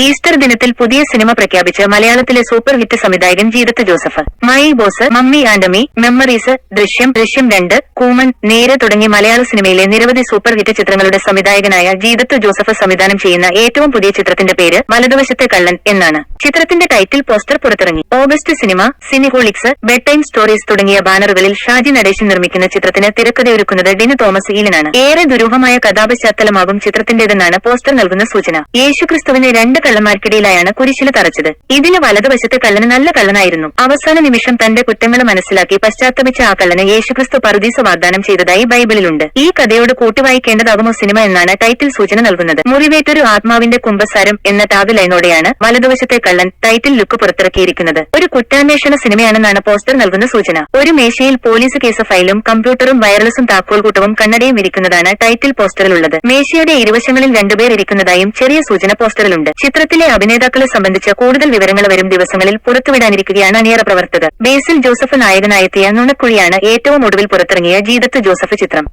Easter ദിനത്തിൽ പുതിയ cinema പ്രഖ്യാപിച്ച് മലയാളത്തിലെ സൂപ്പർ ഹിറ്റ് സംവിധായകൻ Jeethu Joseph. My boss mummy and me memories Drishyam Drishyam രണ്ട് കൂമൻ നേരെ തുടങ്ങി മലയാള സിനിമയിലെ നിരവധി സൂപ്പർ ഹിറ്റ് ചിത്രങ്ങളുടെ സംവിധായകനായ ജീതത്ത് ജോസഫ് സംവിധാനം ചെയ്യുന്ന ഏറ്റവും പുതിയ ചിത്രത്തിന്റെ പേര് വലതുവശത്തെ കള്ളൻ എന്നാണ്. ചിത്രത്തിന്റെ ടൈറ്റിൽ പോസ്റ്റർ പുറത്തിറങ്ങി. August cinema Cineholics bed time stories തുടങ്ങിയ ബാനറുകളിൽ ഷാജി നടേശൻ നിർമ്മിക്കുന്ന ചിത്രത്തിന് തിരക്കഥയൊരുക്കുന്നത് ഡിനു തോമസ് ഈലനാണ്. ഏറെ ദുരൂഹമായ കഥാപശ്ചാത്തലമാകും ചിത്രത്തിന്റേതെന്നാണ് പോസ്റ്റർ നൽകുന്ന സൂചന. യേശുക്രിസ്തുവിനെ രണ്ട് കള്ളന്മാർക്കിടയിലായാണ് കുരിശില തറച്ചത്. ഇതിന് വലതുവശത്തെ കള്ളന് നല്ല കള്ളനായിരുന്നു. അവസാന നിമിഷം തന്റെ കുറ്റങ്ങൾ മനസ്സിലാക്കി പശ്ചാത്തപിച്ച ആ കള്ളന് യേശുക്രിസ്തു പറുദീസ വാഗ്ദാനം ചെയ്തതായി ബൈബിളിലുണ്ട്. ഈ കഥയോട് കൂട്ടുവായിക്കേണ്ടതാകുമോ സിനിമ എന്നാണ് ടൈറ്റിൽ സൂചന നൽകുന്നത്. മുറിവേറ്റൊരു ആത്മാവിന്റെ കുംഭസാരം എന്ന ടാഗ് ലൈനോടെയാണ് വലതുവശത്തെ കള്ളൻ ടൈറ്റിൽ ലുക്ക് പുറത്തിറക്കിയിരിക്കുന്നത്. ഒരു കുറ്റാന്വേഷണ സിനിമയാണെന്നാണ് പോസ്റ്റർ നൽകുന്ന സൂചന. ഒരു മേശയിൽ പോലീസ് കേസ് ഫയലും കമ്പ്യൂട്ടറും വയർലെസും താക്കോൽ കൂട്ടവും കണ്ണടയും ഇരിക്കുന്നതാണ് ടൈറ്റിൽ പോസ്റ്ററിലുള്ളത്. മേശയുടെ ഇരുവശങ്ങളിൽ രണ്ടുപേർ ഇരിക്കുന്നതായും ചെറിയ സൂചന പോസ്റ്ററിലുണ്ട്. ചിത്രത്തിലെ അഭിനേതാക്കളെ സംബന്ധിച്ച കൂടുതൽ വിവരങ്ങൾ വരും ദിവസങ്ങളിൽ പുറത്തുവിടാനിരിക്കുകയാണ് അണിയറ പ്രവർത്തകർ. ബേസിൽ ജോസഫ് നായകനായെത്തിയ നുണക്കുഴിയാണ് ഏറ്റവും ഒടുവിൽ പുറത്തിറങ്ങിയ ജീതത്ത് ജോസഫ് ചിത്രം.